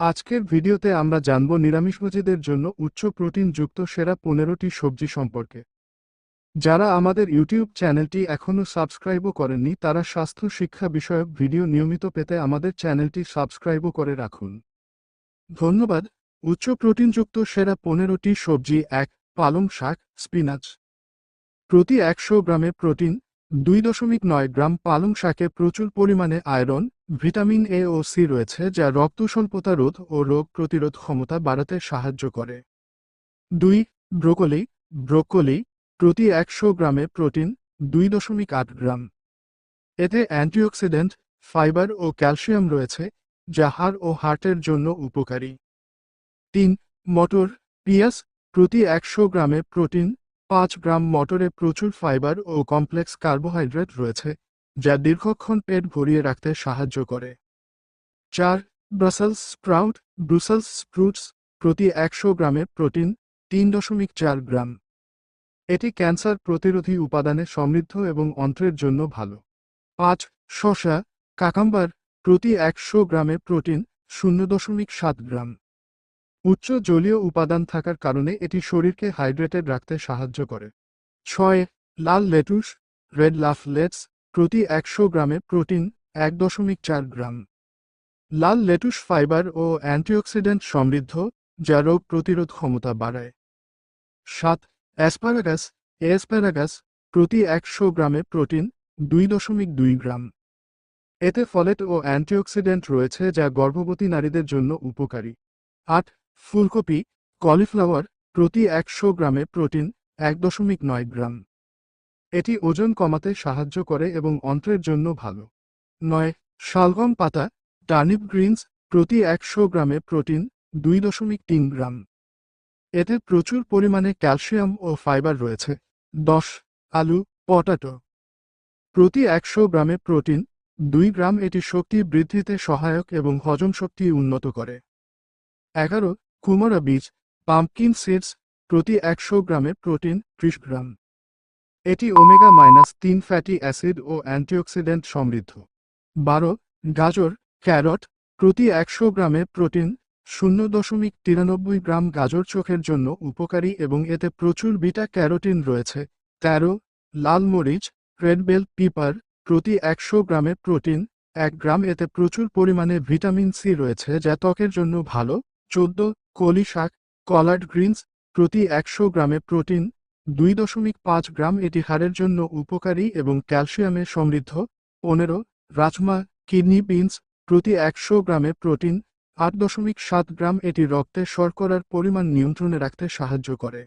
আজকের ভিডিওতে আমরা জানব নিরামিষভোজীদের জন্য উচ্চ প্রোটিনযুক্ত সেরা পনেরোটি সবজি সম্পর্কে। যারা আমাদের ইউটিউব চ্যানেলটি এখনও সাবস্ক্রাইবও করেননি, তারা স্বাস্থ্য শিক্ষা বিষয়ক ভিডিও নিয়মিত পেতে আমাদের চ্যানেলটি সাবস্ক্রাইবও করে রাখুন। ধন্যবাদ। উচ্চ প্রোটিনযুক্ত সেরা পনেরোটি সবজি এক, পালং শাক, স্পিনাচ। প্রতি একশো গ্রামে প্রোটিন দুই দশমিক নয় গ্রাম পালং শাকে প্রচুর পরিমাণে আয়রন, ভিটামিন এ ও সি রয়েছে যা রক্ত স্বল্পতা রোধ ও রোগ প্রতিরোধ ক্ষমতা বাড়াতে সাহায্য করে। দুই, ব্রোকলি। ব্রোকলি প্রতি একশো গ্রামে প্রোটিন দুই দশমিক আট গ্রাম। এতে অ্যান্টিঅক্সিডেন্ট, ফাইবার ও ক্যালসিয়াম রয়েছে, যা হাড় ও হার্টের জন্য উপকারী। তিন, মটর। পিঁয়াজ প্রতি একশো গ্রামে প্রোটিন পাঁচ গ্রাম মটরে প্রচুর ফাইবার ও কমপ্লেক্স কার্বোহাইড্রেট রয়েছে, যা দীর্ঘক্ষণ পেট ভরিয়ে রাখতে সাহায্য করে। চার, ব্রাসেলস স্প্রাউট, ব্রুসেলস স্প্রুটস প্রতি একশো গ্রামে প্রোটিন, তিন দশমিক চার গ্রাম। এটি ক্যান্সার প্রতিরোধী উপাদানে সমৃদ্ধ এবং অন্ত্রের জন্য ভালো। পাঁচ শশা কাকাম্বার প্রতি একশো গ্রামে প্রোটিন, শূন্য দশমিক সাত গ্রাম। উচ্চ জলীয় উপাদান থাকার কারণে এটি শরীরকে হাইড্রেটেড রাখতে সাহায্য করে। ছয়, লাল লেটুস, রেড লাফ লেটস, প্রতি একশো গ্রামে প্রোটিন এক দশমিক চার গ্রাম। লাল লেটুস ফাইবার ও অ্যান্টিঅক্সিডেন্ট সমৃদ্ধ, যা রোগ প্রতিরোধ ক্ষমতা বাড়ায়। সাত, অ্যাসপারাগাস অ্যাসপারাগাস, প্রতি একশো গ্রামে প্রোটিন দুই দশমিক দুই গ্রাম। এতে ফলেট ও অ্যান্টিঅক্সিডেন্ট রয়েছে, যা গর্ভবতী নারীদের জন্য উপকারী। আট ফুলকপি, কলিফ্লাওয়ার প্রতি একশো গ্রামে প্রোটিন এক দশমিক নয় গ্রাম। এটি ওজন কমাতে সাহায্য করে এবং অন্ত্রের জন্য ভালো। নয়, শালগম পাতা, টার্নিপ গ্রিনস প্রতি একশো গ্রামে প্রোটিন দুই দশমিক তিন গ্রাম। এতে প্রচুর পরিমাণে ক্যালসিয়াম ও ফাইবার রয়েছে। দশ, আলু, পটাটো প্রতি একশো গ্রামে প্রোটিন দুই গ্রাম এটি শক্তি বৃদ্ধিতে সহায়ক এবং হজম শক্তি উন্নত করে। এগারো কুমড়া বীজ পাম্পকিন সিডস প্রতি একশো গ্রামে প্রোটিন ত্রিশ গ্রাম। এটি ওমেগা মাইনাস তিন ফ্যাটি অ্যাসিড ও অ্যান্টিঅক্সিডেন্ট সমৃদ্ধ। বারো, গাজর ক্যারট প্রতি একশো গ্রামে প্রোটিন শূন্য দশমিক তিরানব্বই গ্রাম গাজর চোখের জন্য উপকারী এবং এতে প্রচুর বিটা ক্যারোটিন রয়েছে। তেরো, লাল মরিচ রেড বেল পিপার প্রতি একশো গ্রামে প্রোটিন এক গ্রাম। এতে প্রচুর পরিমাণে ভিটামিন সি রয়েছে যা ত্বকের জন্য ভালো। চোদ্দ কলি শাক কলার্ড গ্রিনস প্রতি একশো গ্রামে প্রোটিন, দুই দশমিক পাঁচ গ্রাম এটি হাড়ের জন্য উপকারী এবং ক্যালসিয়ামে সমৃদ্ধ। পনেরো, রাজমা, কিডনি বিনস প্রতি একশো গ্রামে প্রোটিন, আট দশমিক সাত গ্রাম এটি রক্তে শর্করার পরিমাণ নিয়ন্ত্রণে রাখতে সাহায্য করে।